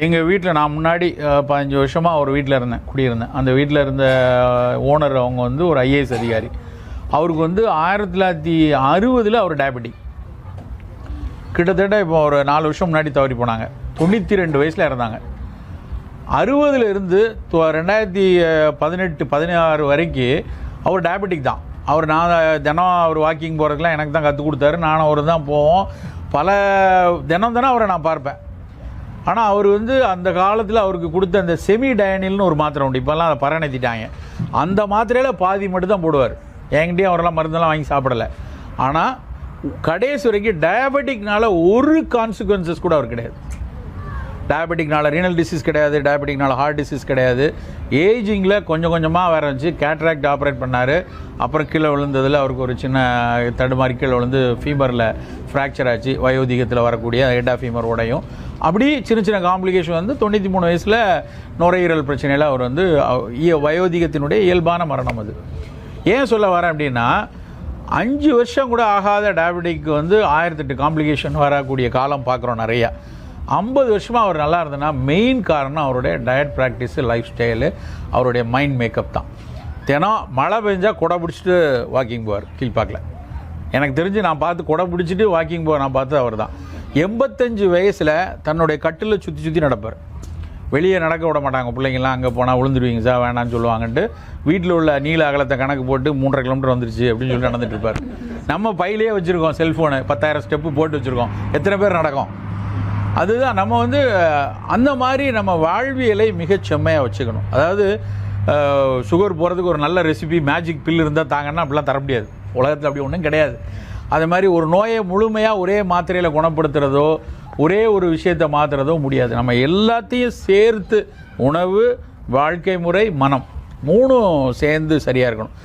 எங்கள் வீட்டில் நான் முன்னாடி பதினஞ்சு வருஷமாக ஒரு வீட்டில் இருந்தேன் குடியிருந்தேன். அந்த வீட்டில் இருந்த ஓனர் அவங்க வந்து ஒரு ஐஏஎஸ் அதிகாரி. அவருக்கு வந்து ஆயிரத்தி தொள்ளாயிரத்தி அறுபதில் அவர் டயபெட்டிக் கிட்டத்தட்ட இப்போ ஒரு நாலு வருஷம் முன்னாடி தவறி போனாங்க. தொண்ணூற்றி ரெண்டு வயசில் இறந்தாங்க. அறுபதுல இருந்து தொ- ரெண்டாயிரத்தி பதினெட்டு பதினாறு வரைக்கும் அவர் டயபெட்டிக் தான். அவர் நான் தினம் அவர் வாக்கிங் போகிறதுக்குலாம் எனக்கு தான் கற்றுக் கொடுத்தாரு. நானும் அவர் தான் போவோம். பல தினம் தினம் அவரை நான் பார்ப்பேன். ஆனால் அவர் வந்து அந்த காலத்தில் அவருக்கு கொடுத்த அந்த செமி டயனில்னு ஒரு மாத்திரை உண்டு. இப்போல்லாம் அதை பரணத்திட்டாங்க. அந்த மாத்திரையில் பாதி மட்டும் தான் போடுவார். என்கிட்டயும் அவரெல்லாம் மருந்தெல்லாம் வாங்கி சாப்பிடலை. ஆனால் கடைசி வரைக்கும் டயபெட்டிக்னால ஒரு கான்சிக்வன்சஸ் கூட அவர் கிடையாது. டயபெட்டிக்னால ரீனல் டிசீஸ் கிடையாது டயபெட்டிக்னால ஹார்ட் டிசீஸ் கிடையாது. ஏஜிங்கில் கொஞ்சம் கொஞ்சமாக வேற இருந்துச்சு. கேட்ராக்ட் ஆப்ரேட் பண்ணார். அப்புறம் கீழே விழுந்ததில் அவருக்கு ஒரு சின்ன தடுமாறி கீழே விழுந்து ஃபீமரில் ஃப்ராக்சர் ஆச்சு. வயோதிகத்தில் வரக்கூடிய ஹெட்டா ஃபீமர் உடையும். அப்படி சின்ன சின்ன காம்ப்ளிகேஷன் வந்து தொண்ணூற்றி மூணு வயசில் நுரையீரல் பிரச்சனையில் அவர் வந்து வயோதிகத்தினுடைய இயல்பான மரணம் அது. ஏன் சொல்ல வரேன் அப்படின்னா அஞ்சு வருஷம் கூட ஆகாத டயபெட்டிக் வந்து ஆயிரத்தெட்டு காம்ப்ளிகேஷன் வரக்கூடிய காலம் பார்க்குறோம் நிறையா. ஐம்பது வருஷமாக அவர் நல்லா இருந்ததுன்னா மெயின் காரணம் அவருடைய டயட் ப்ராக்டிஸு லைஃப் ஸ்டைலு அவருடைய மைண்ட் மேக்கப் தான். தினம் மழை பெஞ்சால் குடை பிடிச்சிட்டு வாக்கிங் போவார் கீழ்பாக்கில் எனக்கு தெரிஞ்சு நான் பார்த்து குடை பிடிச்சிட்டு வாக்கிங் போக நான் பார்த்தது அவர் தான். எண்பத்தஞ்சு வயசில் தன்னுடைய கட்டில் சுற்றி சுற்றி நடப்பார். வெளியே நடக்க விட மாட்டாங்க பிள்ளைங்களாம் அங்கே போனால் விழுந்துருவீங்க சார் வேணாம்னு சொல்லுவாங்கன்ட்டு. வீட்டில் உள்ள நீல அகலத்தை கணக்கு போட்டு மூன்றரை கிலோமீட்டர் வந்துருச்சு அப்படின்னு சொல்லி நடந்துட்டு இருப்பார். நம்ம பையிலே வச்சுருக்கோம் செல்ஃபோனு பத்தாயிரம் ஸ்டெப்பு போட்டு வச்சுருக்கோம். எத்தனை பேர் நடக்கும்? அதுதான் நம்ம வந்து அந்த மாதிரி நம்ம வாழ்வியலை மிகச் செம்மையாக வச்சுக்கணும். அதாவது சுகர் போகிறதுக்கு ஒரு நல்ல ரெசிபி மேஜிக் பில் இருந்தால் தாங்கன்னா அப்படிலாம் தர முடியாது. உலகத்தில் அப்படி ஒன்றும் கிடையாது. அது மாதிரி ஒரு நோயை முழுமையாக ஒரே மாத்திரையில் குணப்படுத்துகிறதோ ஒரே ஒரு விஷயத்தை மாற்றுறதோ முடியாது. நம்ம எல்லாத்தையும் சேர்த்து உணவு வாழ்க்கை முறை மனம் மூணும் சேர்ந்து சரியாக இருக்கணும்.